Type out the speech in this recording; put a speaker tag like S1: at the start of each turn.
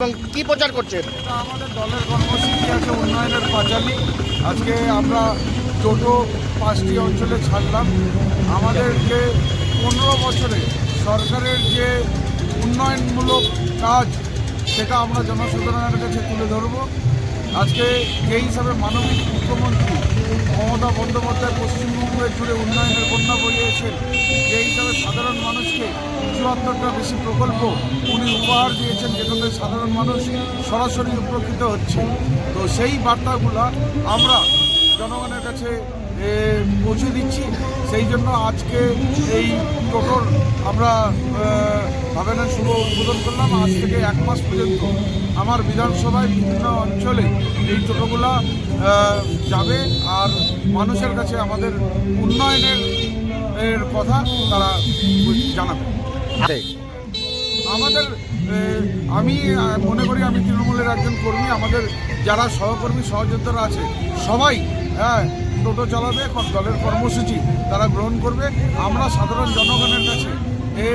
S1: এবং কি প্রচার করছেন
S2: আমাদের দলের কর্মসূচি আছে, উন্নয়নের পাঁচালী। আজকে আমরা টোটো পাঁচটি অঞ্চলে ছাড়লাম। আমাদের যে পনেরো বছরে সরকারের যে উন্নয়নমূলক কাজ, সেটা আমরা জনসাধারণের কাছে তুলে ধরব। আজকে যে হিসাবে মানবিক মুখ্যমন্ত্রী মমতা বন্দ্যোপাধ্যায় পশ্চিমবঙ্গের জুড়ে উন্নয়নের বন্যা বইয়েছেন হিসাবে সাধারণ মানুষকে চুয়াত্তরটা বেশি প্রকল্প উনি উপহার দিয়েছেন যেটাতে সাধারণ মানুষ সরাসরি উপকৃত হচ্ছে। তো সেই বার্তাগুলো আমরা জনগণের কাছে পৌঁছে দিচ্ছি। সেই জন্য আজকে এই টোটোর আমরা ভাবেনের শুভ উদ্বোধন করলাম। আজ থেকে এক মাস পর্যন্ত আমার বিধানসভায় বিভিন্ন অঞ্চলে এই টোটোগুলা যাবে। আর মানুষের কাছে আমাদের উন্নয়নের এর কথা তারা জানাবে। আমাদের আমি মনে করি আমি তৃণমূলের একজন কর্মী আমাদের যারা সহকর্মী সহযোদ্ধারা আছে সবাই হ্যাঁ টোটো চালাবে দলের কর্মসূচি তারা গ্রহণ করবে। আমরা সাধারণ জনগণের কাছে